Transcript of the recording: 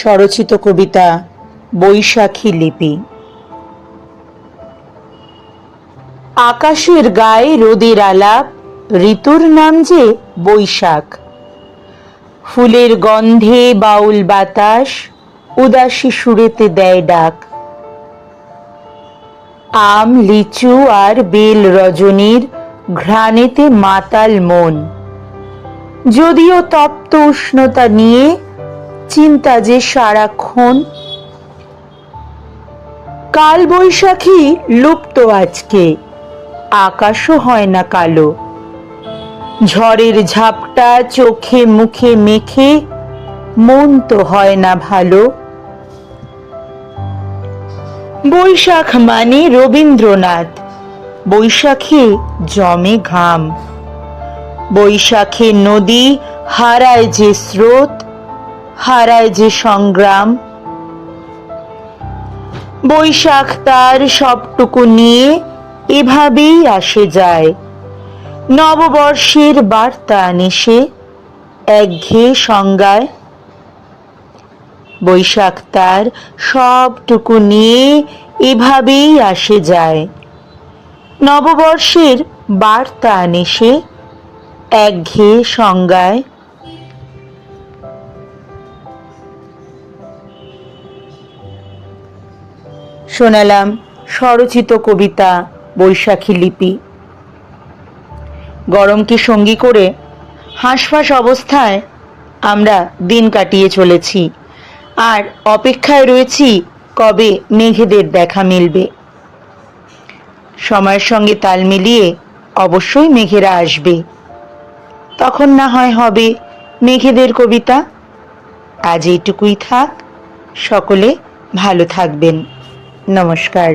স্বরচিত কবিতা বৈশাখী লিপি। আকাশের গায়ে রোদের আলাপ, ঋতুর নাম যে বৈশাখ। ফুলের গন্ধে বাউল বাতাস, উদাসী সুরেতে দেয় ডাক। আম, লিচু আর বেল রজনীর ঘ্রাণেতে মাতাল মন। যদিও তপ্ত উষ্ণতা নিয়ে চিন্তা যে সারাক্ষণ। কাল বৈশাখী লুপ্ত আজকে, আকাশও হয় না কালো। ঝড়ের ঝাপটা চোখে মুখে মেখে, মন তো হয় না ভালো। বৈশাখ মানে রবীন্দ্রনাথ, বৈশাখে জমে ঘাম। বৈশাখে নদী হারায় যে স্রোত হারায় যে সংগ্রাম। বৈশাখ তার সবটুকু নিয়ে এভাবেই আসে যায়। নববর্ষের বার্তা আনে সে একঘেয়ে সংজ্ঞায়। বৈশাখ তার সবটুকু নিয়ে এভাবেই আসে যায়। নববর্ষের বার্তা আনে সে একঘেয়ে সংজ্ঞায়। শোনালাম স্বরচিত কবিতা, বৈশাখী লিপি। গরমকে সঙ্গী করে হাঁসফাঁস অবস্থায় আমরা দিন কাটিয়ে চলেছি। আর অপেক্ষায় রয়েছি কবে মেঘেদের দেখা মিলবে। সময়ের সঙ্গে তাল মিলিয়ে অবশ্যই মেঘেরা আসবে। তখন না হয় হবে মেঘেদের কবিতা। আজ এইটুকুই থাক। সকলে ভালো থাকবেন। নমস্কার।